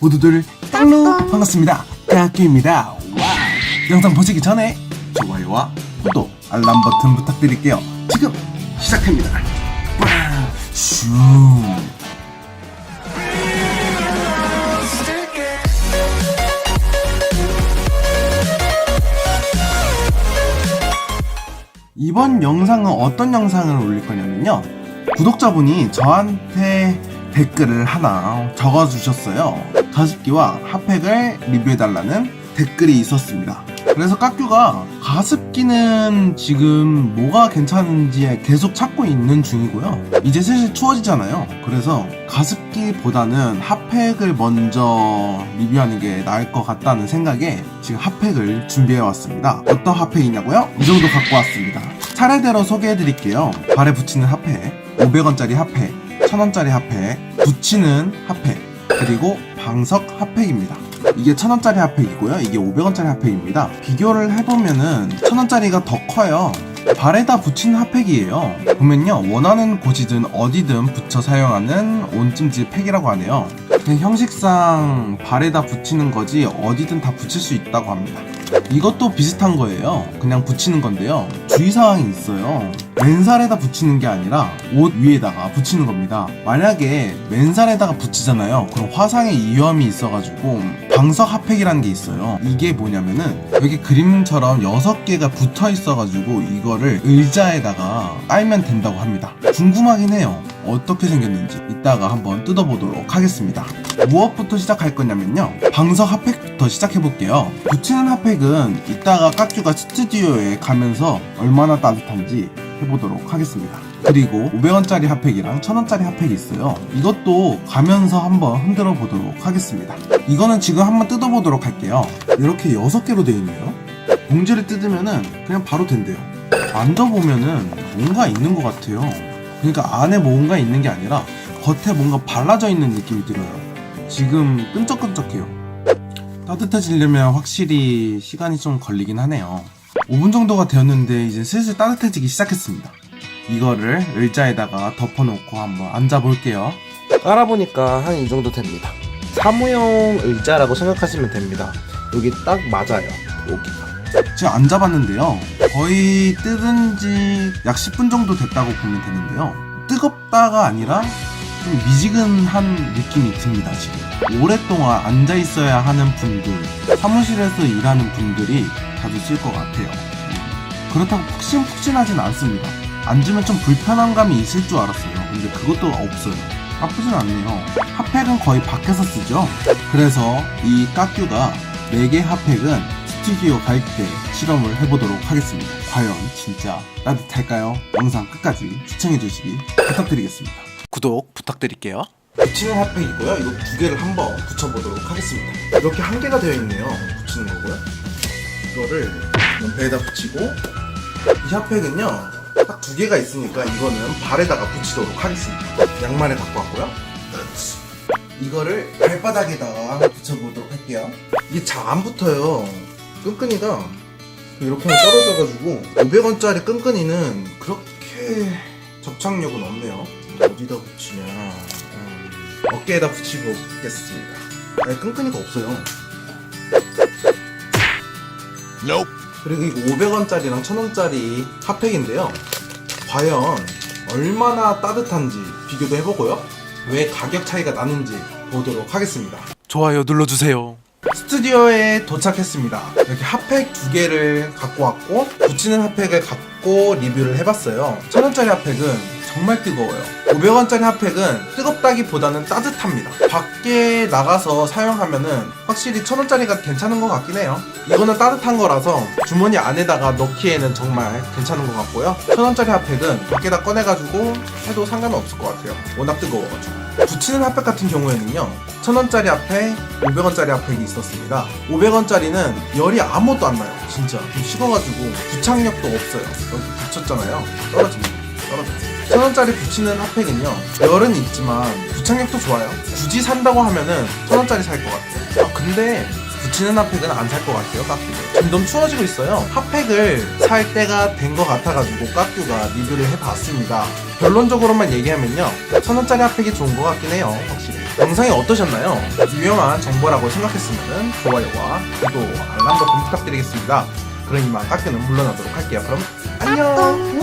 모두들 딸로 반갑습니다. 까끼입니다. 와우 영상 보시기 전에 좋아요와 구독 알람 버튼 부탁드릴게요. 지금 시작합니다. 빵! 슈. 이번 영상은 어떤 영상을 올릴 거냐면요. 구독자분이 저한테 댓글을 하나 적어주셨어요. 가습기와 핫팩을 리뷰해달라는 댓글이 있었습니다. 그래서 깍규가 가습기는 지금 뭐가 괜찮은지 계속 찾고 있는 중이고요. 이제 슬슬 추워지잖아요. 그래서 가습기보다는 핫팩을 먼저 리뷰하는 게 나을 것 같다는 생각에 지금 핫팩을 준비해 왔습니다. 어떤 핫팩이냐고요? 이 정도 갖고 왔습니다. 차례대로 소개해 드릴게요. 발에 붙이는 핫팩, 500원짜리 핫팩, 1000원짜리 핫팩, 붙이는 핫팩, 그리고 방석 핫팩입니다. 이게 1000원짜리 핫팩이고요. 이게 500원짜리 핫팩입니다. 비교를 해보면은 1000원짜리가 더 커요. 발에다 붙이는 핫팩이에요. 보면요. 원하는 곳이든 어디든 붙여 사용하는 온찜질 팩이라고 하네요. 형식상 발에다 붙이는 거지 어디든 다 붙일 수 있다고 합니다. 이것도 비슷한 거예요. 그냥 붙이는 건데요. 주의사항이 있어요. 맨살에다 붙이는 게 아니라 옷 위에다가 붙이는 겁니다. 만약에 맨살에다가 붙이잖아요. 그럼 화상의 위험이 있어가지고 방석 핫팩이라는 게 있어요. 이게 뭐냐면은 여기 그림처럼 6개가 붙어 있어가지고 이거를 의자에다가 깔면 된다고 합니다. 궁금하긴 해요. 어떻게 생겼는지 이따가 한번 뜯어보도록 하겠습니다. 무엇부터 시작할 거냐면요. 방석 핫팩 부터 시작해볼게요. 붙이는 핫팩은 이따가 깍주가 스튜디오에 가면서 얼마나 따뜻한지 해보도록 하겠습니다. 그리고 500원짜리 핫팩이랑 1000원짜리 핫팩이 있어요. 이것도 가면서 한번 흔들어 보도록 하겠습니다. 이거는 지금 한번 뜯어보도록 할게요. 이렇게 6개로 되어 있네요. 봉지를 뜯으면은 그냥 바로 된대요. 만져보면은 뭔가 있는 것 같아요. 그러니까 안에 뭔가 있는 게 아니라 겉에 뭔가 발라져 있는 느낌이 들어요. 지금 끈적끈적해요. 따뜻해지려면 확실히 시간이 좀 걸리긴 하네요. 5분 정도가 되었는데 이제 슬슬 따뜻해지기 시작했습니다. 이거를 의자에다가 덮어놓고 한번 앉아볼게요. 깔아보니까 한 이 정도 됩니다. 사무용 의자라고 생각하시면 됩니다. 여기 딱 맞아요. 여기가. 지금 앉아봤는데요. 거의 뜯은 지 약 10분 정도 됐다고 보면 되는데요. 뜨겁다가 아니라 좀 미지근한 느낌이 듭니다, 지금. 오랫동안 앉아 있어야 하는 분들, 사무실에서 일하는 분들이 자주 쓸 것 같아요. 그렇다고 푹신푹신하진 않습니다. 앉으면 좀 불편한 감이 있을 줄 알았어요. 근데 그것도 없어요. 나쁘진 않네요. 핫팩은 거의 밖에서 쓰죠. 그래서 이 깍규가 4개 핫팩은 스튜디오 갈 때 실험을 해보도록 하겠습니다. 과연 진짜 따뜻할까요? 영상 끝까지 시청해주시기 부탁드리겠습니다. 구독 부탁드릴게요. 붙이는 핫팩이고요. 이거 두 개를 한번 붙여보도록 하겠습니다. 이렇게 한 개가 되어 있네요. 붙이는 거고요. 이거를 배에다 붙이고 이 핫팩은요 딱 두 개가 있으니까 이거는 발에다가 붙이도록 하겠습니다 양말에 갖고 왔고요 이거를 발바닥에다가 붙여보도록 할게요 이게 잘 안 붙어요 끈끈이가 이렇게 떨어져가지고 500원짜리 끈끈이는 그렇게 접착력은 없네요 어디다 붙이냐 음, 어깨에다 붙이고 있겠습니다 아니 끈끈이가 없어요 그리고 이거 500원짜리랑 1000원짜리 핫팩인데요. 과연 얼마나 따뜻한지 비교도 해보고요. 왜 가격 차이가 나는지 보도록 하겠습니다. 좋아요 눌러주세요. 스튜디오에 도착했습니다. 이렇게 핫팩 두 개를 갖고 왔고 붙이는 핫팩을 갖고 리뷰를 해봤어요. 1000원짜리 핫팩은 정말 뜨거워요. 500원짜리 핫팩은 뜨겁다기보다는 따뜻합니다. 밖에 나가서 사용하면은 확실히 1000원짜리가 괜찮은 것 같긴 해요. 이거는 따뜻한 거라서 주머니 안에다가 넣기에는 정말 괜찮은 것 같고요. 1000원짜리 핫팩은 밖에다 꺼내가지고 해도 상관은 없을 것 같아요. 워낙 뜨거워가지고. 붙이는 핫팩 같은 경우에는요. 1000원짜리 핫팩, 500원짜리 핫팩이 있었습니다. 500원짜리는 열이 아무것도 안 나요. 진짜. 좀 식어가지고 부착력도 없어요. 여기 붙였잖아요. 떨어집니다. 떨어져요. 1000원짜리 붙이는 핫팩은요 열은 있지만 부착력도 좋아요 굳이 산다고 하면은 1000원짜리 살 것 같아요 아 근데 붙이는 핫팩은 안 살 것 같아요 깍두가 점점 추워지고 있어요 핫팩을 살 때가 된 것 같아가지고 깍두가 리뷰를 해봤습니다 결론적으로만 얘기하면요 1000원짜리 핫팩이 좋은 것 같긴 해요 확실히 영상이 어떠셨나요? 유용한 정보라고 생각했으면 좋아요와 구독, 알람 버튼 부탁드리겠습니다. 그럼 이만 깎여는 물러나도록 할게요. 그럼 안녕!